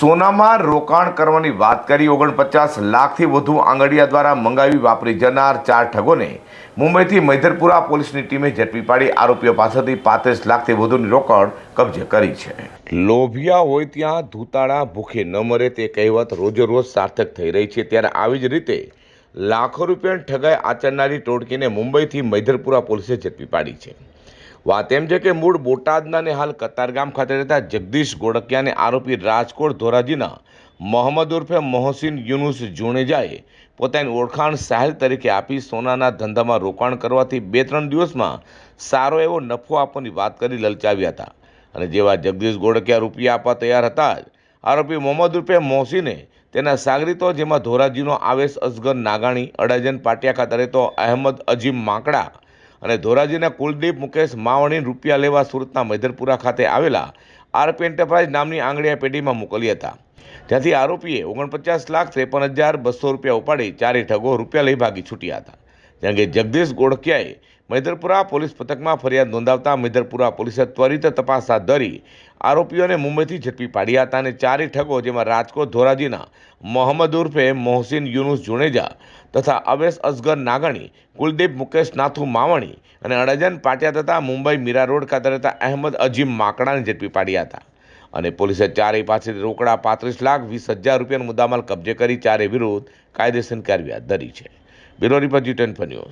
સોનામાં રોકાણ કરવાની વાત કરી ઓગણપચાસ લાખથી વધુ આંગડિયા દ્વારા મંગાવી વાપરી જનાર ચાર ઠગોને મુંબઈથી મૈધરપુરા પોલીસની ટીમે ઝડપી પાડી. આરોપીઓ પાસેથી પાંત્રીસ લાખથી વધુની રોકડ કબજે કરી છે. લોભિયા હોય ત્યાં ધૂતાળા ભૂખે ન મરે તે કહેવત રોજેરોજ સાર્થક થઈ રહી છે. ત્યારે આવી જ રીતે લાખો રૂપિયાની ઠગાઈ આચરનારી ટોળકીને મુંબઈથી મૈધરપુરા પોલીસે ઝડપી પાડી છે. વાત એમ છે કે મૂળ બોટાદના ને હાલ કતારગામ ખાતે રહેતા જગદીશ ગોડકિયાને આરોપી રાજકોટ ધોરાજીના મોહમ્મદ ઉર્ફે મોહસિન યુનુસ જુણેજાએ પોતાની ઓળખાણ સાહેલ તરીકે આપી સોનાના ધંધામાં રોકાણ કરવાથી બે ત્રણ દિવસમાં સારો એવો નફો આપવાની વાત કરી લલચાવ્યા હતા. અને જેવા જગદીશ ગોડકિયા રૂપિયા આપવા તૈયાર હતા જ, આરોપી મોહમ્મદ ઉર્ફે મોહસિને તેના સાગરીતો જેમાં ધોરાજીનો આવેશ અસગર નાગાણી, અડાજન પાટિયા ખાતે રહેતો અહેમદ અજીમ માંકડા અને ધોરાજીના કુલદીપ મુકેશ માવણી રૂપિયા લેવા સુરતના મૈધરપુરા ખાતે આવેલા આરપી એન્ટરપ્રાઇઝ નામની આંગળીયા પેઢીમાં મોકલી હતા. ત્યાંથી આરોપીએ ઓગણપચાસ લાખ ત્રેપન હજાર બસો રૂપિયા ઉપાડી ચારે ઠગો રૂપિયા લઈ ભાગી છૂટ્યા હતા. જેમ અંગે જગદીશ ગોળકિયાએ મૈદરપુરા પોલીસ પથકમાં ફરિયાદ નોંધાવતા મૈદરપુરા પોલીસે ત્વરિત તપાસ હાથ ધરી આરોપીઓને મુંબઈથી ઝડપી પાડ્યા હતા અને ચારે ઠગો, જેમાં રાજકોટ ધોરાજીના મોહમ્મદ ઉર્ફે મોહસિન યુનુસ જુણેજા તથા અવેશ અસગર નાગણી, કુલદીપ મુકેશ નાથુ માવણી અને અડજન પાટિયા તથા મુંબઈ મીરા રોડ ખાતે રહેતા અહેમદ અજીમ માકડાને ઝડપી પાડ્યા હતા. અને પોલીસે ચારેય પાસેથી રોકડા પાંત્રીસ લાખ વીસ હજાર રૂપિયાનો મુદ્દામાલ કબજે કરી ચારે વિરુદ્ધ કાયદેસર કાર્યવાહી હાથ ધરી છે. બ્યુરો પર ટેન ન્યૂઝ